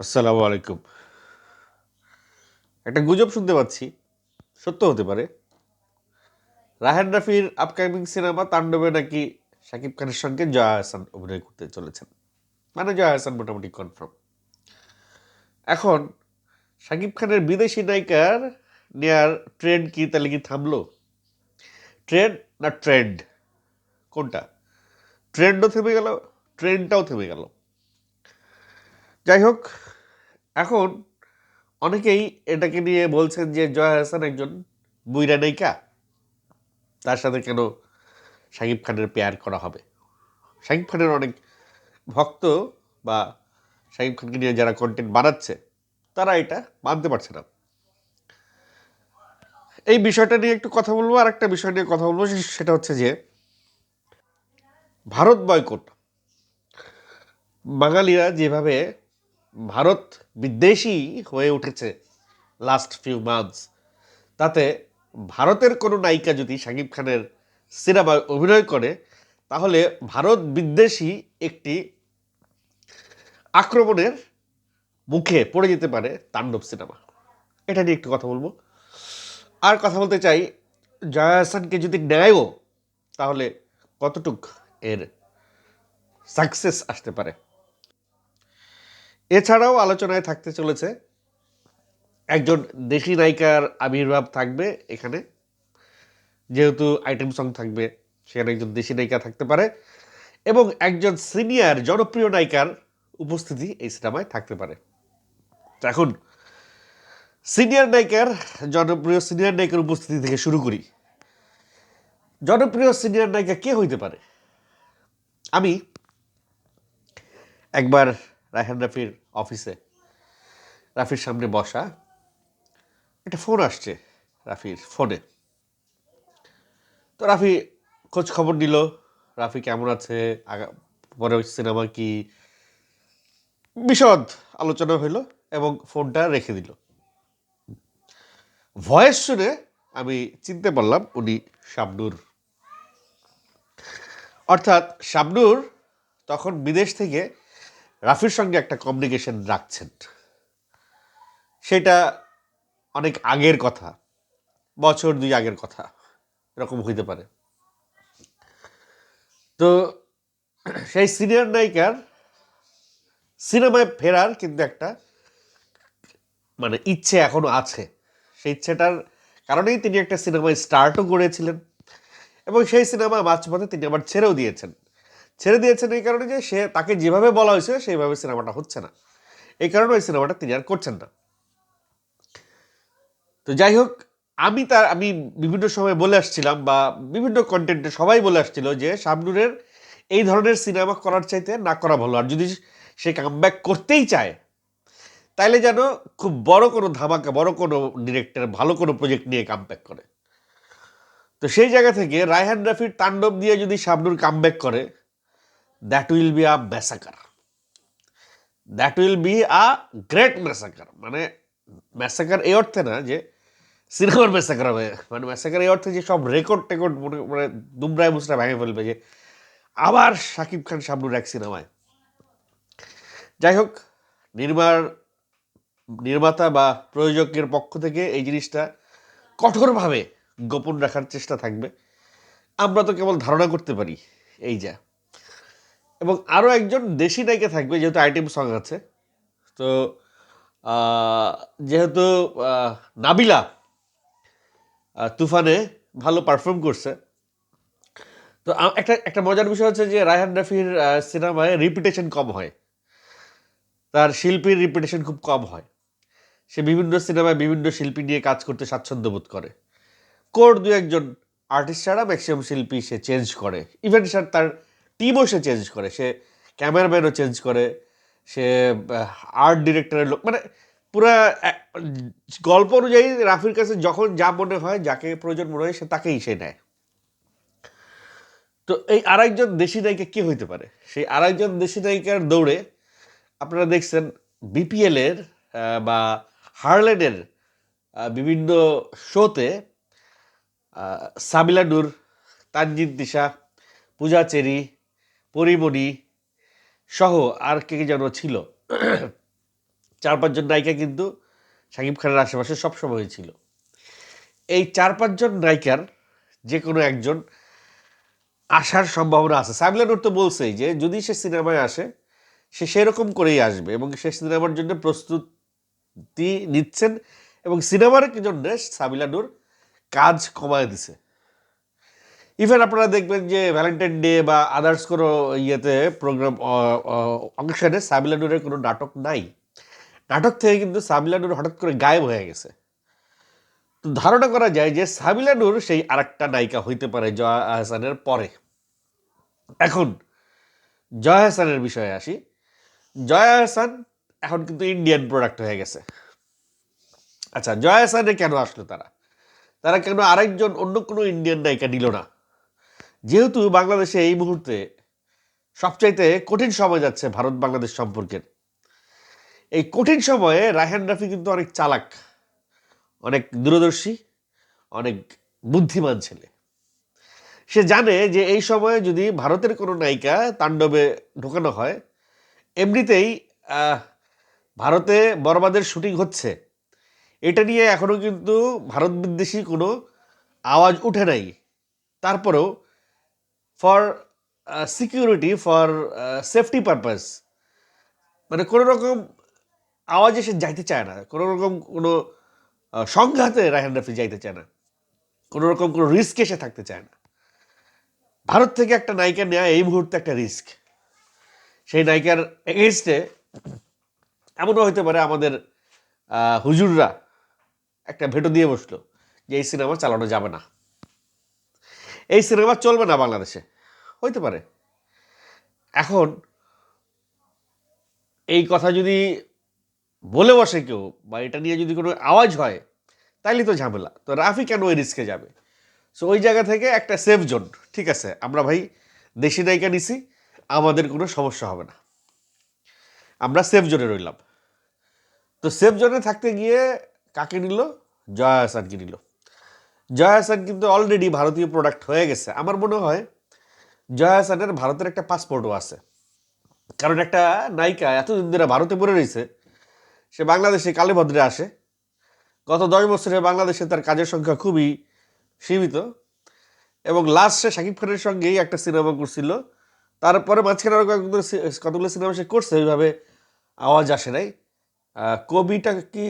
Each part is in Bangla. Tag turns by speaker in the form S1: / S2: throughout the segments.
S1: আসসালামু আলাইকুম। একটা গুজব শুনতে পাচ্ছি, সত্য হতে পারে। রাহেন রাফির আপকামিং সিনেমা তাণ্ডবে নাকি শাকিব খানের সঙ্গে জয়া হাসান অভিনয় করতে চলেছেন? মানে জয়া হাসান মোটামুটি কনফার্ম এখন, শাকিব খানের বিদেশি নায়িকার নেয়ার ট্রেন্ড কি, তাহলে কি থামলো? ট্রেন্ড না ট্রেন্ড কোনটা? ট্রেন্ডও থেমে গেল ট্রেন্ডটাও থেমে গেল। যাই হোক এখন অনেকেই এটাকে নিয়ে বলছেন যে জয়া হাসান একজন বুইরা নায়িকা। তার সাথে কেন শাকিব খানের পেয়ার করা হবে? শাকিব খানের অনেক ভক্ত বা শাকিব খানকে নিয়ে যারা কন্টেন্ট বানাচ্ছে, তারা এটা মানতে পারছে না। এই বিষয়টা নিয়ে একটু কথা বলব আর একটা বিষয় নিয়ে কথা বলব সেটা হচ্ছে যে ভারত বয়কট বাঙালিরা যেভাবে ভারত বিদ্বেষী হয়ে উঠেছে লাস্ট ফিউ মান্থস তাতে ভারতের কোনো নায়িকা যদি শাকিব খানের সিনেমায় অভিনয় করে, তাহলে ভারত বিদ্বেষী একটি আক্রমণের মুখে পড়ে যেতে পারে তাণ্ডব সিনেমা। এটা নিয়ে একটু কথা বলব। আর কথা বলতে চাই, জয়া হাসানকে যদি নেয়ও, তাহলে কতটুক এর সাকসেস আসতে পারে? এছাড়াও আলোচনায় থাকতে চলেছে একজন দেশি নায়িকার আবির্ভাব থাকবে এখানে। যেহেতু আইটেম সং থাকবে, সেখানে একজন দেশি নায়িকা থাকতে পারে এবং একজন সিনিয়র জনপ্রিয় নায়িকার উপস্থিতি এই সিনেমায় থাকতে পারে। এখন সিনিয়র নায়িকার, জনপ্রিয় সিনিয়র নায়িকার উপস্থিতি থেকে শুরু করি। জনপ্রিয় সিনিয়র নায়িকা কে হইতে পারে? আমি একবার রায়হান রাফির অফিসে। রাফির সামনে বসা। একটা ফোন আসছে রাফির ফোনে। তো রাফি খোঁজ খবর নিল, রাফি কেমন আছে পরে সিনেমা কি? বিশদ আলোচনা হইল এবং ফোনটা রেখে দিল। ভয়েস শুনে আমি চিনতে পারলাম উনি শাবনুর। অর্থাৎ শাবনুর তখন বিদেশ থেকে রাফির সঙ্গে একটা কমিউনিকেশন রাখছেন। সেটা অনেক আগের কথা, বছর দুই আগের কথা, এরকম হইতে পারে। তো সেই সিনিয়র নায়িকার সিনেমায় ফেরার কিন্তু একটা মানে ইচ্ছে এখনও আছে। সেই ইচ্ছেটার কারণেই তিনি একটা সিনেমায় স্টার্টও করেছিলেন এবং সেই সিনেমা মাঝপথে তিনি আবার ছেড়েও দিয়েছেন। ছেড়ে দিয়েছেন এই কারণে যে সে তাকে যেভাবে বলা হয়েছে সেইভাবে সিনেমাটা হচ্ছে না। এই কারণে ওই সিনেমাটা তিনি আর করছেন না। তো যাই হোক, আমি তার, আমি বিভিন্ন সময় বলে আসছিলাম বা বিভিন্ন কন্টেন্টে সবাই বলে আসছিল যে শাবনুরের এই ধরনের সিনেমা করার চাইতে না করা ভালো। আর যদি সে কামব্যাক করতেই চায়, তাইলে যেন খুব বড় কোনো ধামাকা, বড় কোনো ডিরেক্টর ভালো কোনো প্রজেক্ট নিয়ে কামব্যাক করে। তো সেই জায়গা থেকে রায়হান রাফির তাণ্ডব দিয়ে যদি শাবনুর কামব্যাক করে that will be a massacre that will be a great massacre মানে ম্যাসাকার এই অর্থে না যে সিনেমার ম্যাসাকার হবে। মানে ম্যাসাকার এই অর্থে যে সব রেকর্ড টেকর্ড মনে মানে দুমরায় মুসরা ভেঙে ফেলবে যে আবার শাকিব খান শাবনুর এক সিনেমায়। যাই হোক, নির্মার নির্মাতা বা প্রযোজকের পক্ষ থেকে এই জিনিসটা কঠোরভাবে গোপন রাখার চেষ্টা থাকবে। আমরা তো কেবল ধারণা করতে পারি। এই যা। এবং আরও একজন দেশি নায়িকা থাকবে, যেহেতু আইটেম সং আছে। তো যেহেতু নাবিলা তুফানে ভালো পারফর্ম করছে। তো একটা একটা মজার বিষয় হচ্ছে যে রায়হান রাফির সিনেমায় রিপিটেশন কম হয়। তার শিল্পীর রিপিটেশন খুব কম হয়। সে বিভিন্ন সিনেমায় বিভিন্ন শিল্পী নিয়ে কাজ করতে স্বাচ্ছন্দ্য বোধ করে। কোর দু একজন আর্টিস্ট ছাড়া ম্যাক্সিমাম শিল্পী সে চেঞ্জ করে। ইভেন সে তার টিমও সে চেঞ্জ করে সে ক্যামেরাম্যানও চেঞ্জ করে সে আর্ট ডিরেক্টরের লোক মানে পুরা গল্প অনুযায়ী রাফির কাছে যখন যা মনে হয় যাকে প্রয়োজন মনে হয় সে তাকেই সে নেয়। তো এই আরেকজন দেশি নায়িকা কে হইতে পারে? সেই আরেকজন দেশি নায়িকার দৌড়ে আপনারা দেখছেন বিপিএল এর বা হার্লেনের বিভিন্ন শোতে আহ, সাবিলা নূর তানজিদ দিশা পূজা চেরি পরিমণি সহ আর কে যেন ছিল। চার পাঁচজন নায়িকা কিন্তু শাকিব খানের আশেপাশে সবসময় ছিল। এই চার পাঁচজন নায়িকার যে কোনো একজন আসার সম্ভাবনা আছে। সাবিলানুর তো বলছেই যে যদি সে সিনেমায় আসে, সে সেরকম করেই আসবে এবং সে সিনেমার জন্য প্রস্তুতি নিচ্ছেন এবং সিনেমার জন্য সাবিলানুর কাজ কমায় দিছে। ইভেন আপনারা দেখবেন যে ভ্যালেন্টাইন ডে বা আদার্স কোনো ইয়েতে প্রোগ্রাম অংশনে সাবিলানুরের কোনো নাটক নাই। নাটক থেকে কিন্তু সাবিলানুর হঠাৎ করে গায়েব হয়ে গেছে। তো ধারণা করা যায় যে সাবিলানুর সেই আরেকটা নায়িকা হইতে পারে জয়া আহসানের পরে। এখন জয়া আহসানের বিষয়ে আসি। জয়া আহসান এখন কিন্তু ইন্ডিয়ান প্রোডাক্ট হয়ে গেছে। আচ্ছা জয়া আহসানে কেন আসলো তারা? তারা কেন আরেকজন অন্য কোনো ইন্ডিয়ান নায়িকা নিল না? যেহেতু বাংলাদেশে এই মুহূর্তে সবচাইতে কঠিন সময় যাচ্ছে ভারত বাংলাদেশ সম্পর্কের। এই কঠিন সময়ে রায়হান রাফি কিন্তু অনেক চালাক, অনেক দূরদর্শী, অনেক বুদ্ধিমান ছেলে। সে জানে যে এই সময়ে যদি ভারতের কোনো নায়িকা তাণ্ডবে ঢোকানো হয়, এমনিতেই ভারতে বরবাদের শুটিং হচ্ছে। এটা নিয়ে এখনও কিন্তু ভারত বিদ্বেষী কোনো আওয়াজ উঠে নাই। তারপরেও for security for safety purpose মানে কোনো রকম আওয়াজ এসে যাইতে চায় না। কোনো রকম কোনো সংঘাতে রায়হান রাফি যাইতে চায় না। কোনো রকম কোনো রিস্ক এসে থাকতে চায় না। ভারত থেকে একটা নায়িকা নেওয়া এই মুহূর্তে একটা রিস্ক সেই নায়িকার এগেনস্টে এমনও হতে পারে আমাদের হুজুররা একটা ভেটো দিয়ে বসল যে এই সিনেমা চালানো যাবে না। এই সিনেমা চলবে না বাংলাদেশে। হইতে পারে। এখন এই কথা যদি বলে বসে কেউ বা এটা নিয়ে যদি কোনো আওয়াজ হয়, তাইলে তো ঝামেলা। তো রাফি কেন ওই রিস্কে যাবে? সো ওই জায়গা থেকে একটা সেফ জোন ঠিক আছে? আমরা ভাই দেশি নায়িকা নিছি, আমাদের কোনো সমস্যা হবে না। আমরা সেফ জোনে রইলাম। তো সেফ জোনে থাকতে গিয়ে কাকে নিল? জয়া হাসানকে নিল। জয়া হাসান কিন্তু অলরেডি ভারতীয় প্রোডাক্ট হয়ে গেছে। আমার মনে হয় জয়া হাসানের ভারতের একটা পাসপোর্টও আছে। কারণ একটা নায়িকা এতদিন ধরে ভারতে পড়ে রয়েছে, সে বাংলাদেশে কালীভদ্রে আসে। গত দশ বছরে বাংলাদেশে তার কাজের সংখ্যা খুবই সীমিত এবং লাস্ট সে শাকিব খানের সঙ্গেই একটা সিনেমা করছিল। তারপরে মাঝখানে আরও কতগুলো সিনেমা সে করছে, ওইভাবে আওয়াজ আসে নাই। কবিটা কি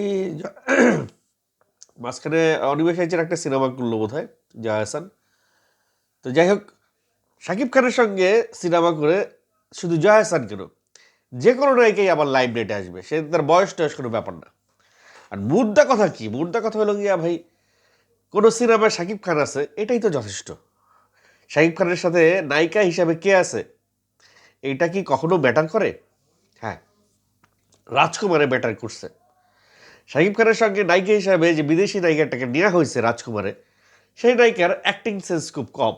S1: মাঝখানে অনিমেষ আইচের একটা সিনেমা করল বোধ হয় জয়া হাসান। তো যাই হোক, শাকিব খানের সঙ্গে সিনেমা করে শুধু জয়া হাসান কেন, যে কোনো নায়িকাই আবার লাইভ নেটে আসবে, সে তার বয়স টয়স কোনো ব্যাপার না। আর মুদ্রা কথা কি? মুদ্রা কথা হলো গিয়া, ভাই, কোনো সিনেমায় শাকিব খান আছে, এটাই তো যথেষ্ট। শাকিব খানের সাথে নায়িকা হিসাবে কে আছে, এটা কি কখনো ব্যাটার করে? হ্যাঁ রাজকুমারে ব্যাটার করছে। শাকিব খানের সঙ্গে নায়িকা হিসাবে যে বিদেশি নায়িকাটাকে নেওয়া হয়েছে রাজকুমারে, সেই নায়িকার অ্যাক্টিং সেন্স খুব কম।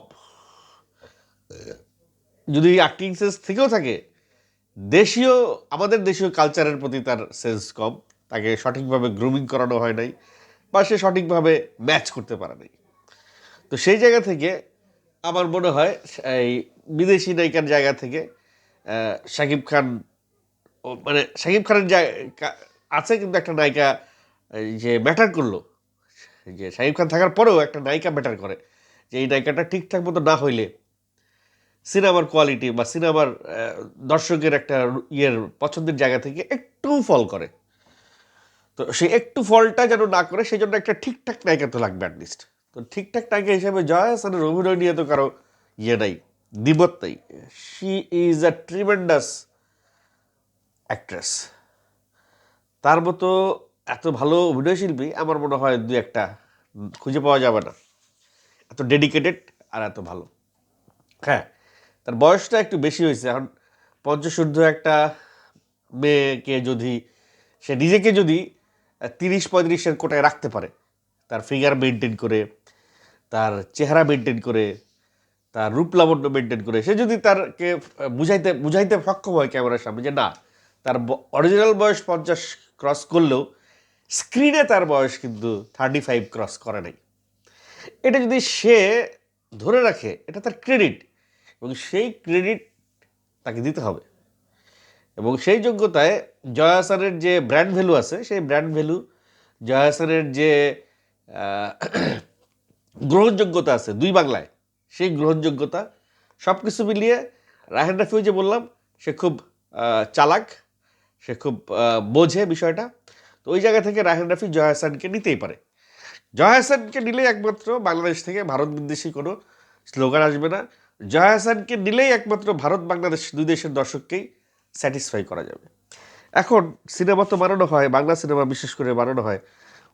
S1: যদি অ্যাক্টিং সেন্স থেকেও থাকে, দেশীয়, আমাদের দেশীয় কালচারের প্রতি তার সেন্স কম। তাকে সঠিকভাবে গ্রুমিং করানো হয় নাই, বা সে সঠিকভাবে ম্যাচ করতে পারে নাই। তো সেই জায়গা থেকে আমার মনে হয়, এই বিদেশি নায়িকার জায়গা থেকে শাকিব খান মানে শাকিব খানের আছে কিন্তু একটা নায়িকা যে ম্যাটার করল। যে শাকিব খান থাকার পরেও একটা নায়িকা ম্যাটার করে, যে এই নায়িকাটা ঠিকঠাক মতো না হইলে সিনেমার কোয়ালিটি বা সিনেমার দর্শকের একটা ইয়ের পছন্দের জায়গা থেকে একটু ফল করে। তো সেই একটু ফলটা যেন না করে সেই জন্য একটা ঠিকঠাক নায়িকা তো লাগবে অ্যাটলিস্ট তো ঠিকঠাক নায়িকা হিসেবে জয়া হাসানের অভিনয় নিয়ে তো কারও ইয়ে নাই, দ্বিমত নেই। She is a tremendous actress তার মতো এত ভালো অভিনয়শিল্পী আমার মনে হয় দু একটা খুঁজে পাওয়া যাবে না। এত ডেডিকেটেড আর এত ভালো। হ্যাঁ তার বয়সটা একটু বেশি হয়েছে। এখন পঞ্চশুদ্ধ একটা মেয়েকে যদি, সে নিজেকে যদি তিরিশ পঁয়ত্রিশের কোটায় রাখতে পারে, তার ফিগার মেনটেন করে, তার চেহারা মেনটেন করে, তার রূপ লাবণ্য মেনটেন করে, সে যদি তারকে বুঝাইতে বুঝাইতে সক্ষম হয় ক্যামেরার সামনে যে না, তার অরিজিনাল বয়স পঞ্চাশ ক্রস করলেও স্ক্রিনে তার বয়স কিন্তু থার্টি ফাইভ ক্রস করে নাই। এটা যদি সে ধরে রাখে, এটা তার ক্রেডিট এবং সেই ক্রেডিট তাকে দিতে হবে। এবং সেই যোগ্যতায় জয়া হাসানের যে ব্র্যান্ড ভ্যালু আছে, সেই ব্র্যান্ড ভ্যালু জয়া হাসানের যে গ্রহণযোগ্যতা আছে দুই বাংলায়, সেই গ্রহণযোগ্যতা সব কিছু মিলিয়ে রাহেন রাফিও যে বললাম, সে খুব চালাক। সে খুব বোঝে বিষয়টা। তো ওই জায়গা থেকে রাহেন রাফি জয় হাসানকে নিতেই পারে। জয় হাসানকে নিলেই একমাত্র বাংলাদেশ থেকে ভারত বিদ্বেষী কোনো স্লোগান আসবে না। জয় হাসানকে নিলেই একমাত্র ভারত বাংলাদেশ দুই দেশের দর্শককেই স্যাটিসফাই করা যাবে। এখন সিনেমা তো বানানো হয়, বাংলা সিনেমা বিশেষ করে বানানো হয়।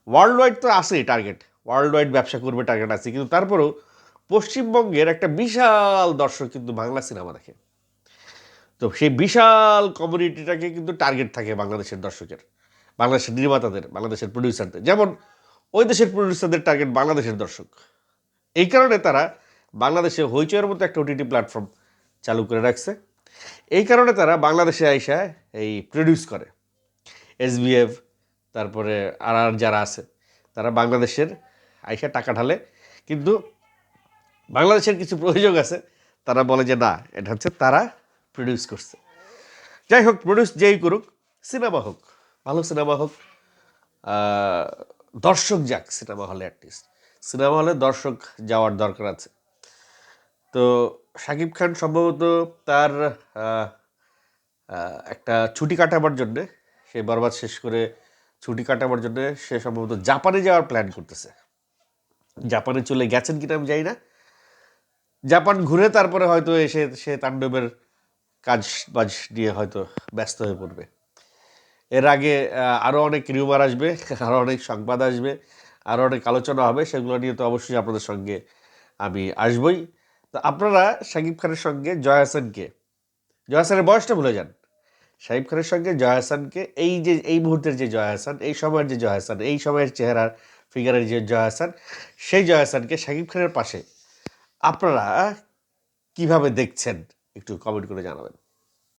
S1: ওয়ার্ল্ড ওয়াইড তো আসেই টার্গেট ওয়ার্ল্ড ওয়াইড ব্যবসা করবে টার্গেট আছে। কিন্তু তারপরেও পশ্চিমবঙ্গের একটা বিশাল দর্শক কিন্তু বাংলা সিনেমা দেখে। তো সেই বিশাল কমিউনিটিটাকে কিন্তু টার্গেট থাকে বাংলাদেশের দর্শকের, বাংলাদেশের নির্মাতাদের, বাংলাদেশের প্রডিউসারদের যেমন ওই দেশের প্রডিউসারদের টার্গেট বাংলাদেশের দর্শক। এই কারণে তারা বাংলাদেশে হইচয়ের মতো একটা ওটিটি প্ল্যাটফর্ম চালু করে রাখছে। এই কারণে তারা বাংলাদেশে আইসা এই প্রডিউস করে। এসবিএফ তারপরে আর আর যারা আছে, তারা বাংলাদেশের আইসা টাকা ঢালে। কিন্তু বাংলাদেশের কিছু প্রয়োজক আছে, তারা বলে যে না, এটা হচ্ছে তারা প্রডিউস করছে। যাই হোক প্রডিউস যেই করুক, সিনেমা হোক, ভালো সিনেমা হোক দর্শক যাক সিনেমা হলে অ্যাটলিস্ট সিনেমা হলে দর্শক যাওয়ার দরকার আছে। তো শাকিব খান সম্ভবত তার একটা ছুটি কাটাবার জন্যে, সে বরবাদ শেষ করে ছুটি কাটাবার জন্য সে সম্ভবত জাপানে যাওয়ার প্ল্যান করতেছে। জাপানে চলে গেছেন কিনা আমি জানি না। জাপান ঘুরে তারপরে হয়তো এসে সে তাণ্ডবের কাজ বাজ নিয়ে হয়তো ব্যস্ত হয়ে পড়বে। এর আগে আরও অনেক রিউমার আসবে আরও অনেক সংবাদ আসবে আরও অনেক আলোচনা হবে, সেগুলো নিয়ে তো অবশ্যই আপনাদের সঙ্গে আমি আসবই। তো আপনারা শাকিব খানের সঙ্গে জয় হাসানকে, জয় হাসানের বয়সটা ভুলে যান। শাকিব খানের সঙ্গে জয় হাসানকে, এই যে, এই মুহূর্তের যে জয় হাসান, এই সময়ের যে জয় হাসান, এই সময়ের চেহারার ফিগারের যে জয় হাসান, সেই জয় হাসানকে শাকিব খানের পাশে আপনারা কীভাবে দেখছেন? একটু কমেন্ট করে জানাবেন।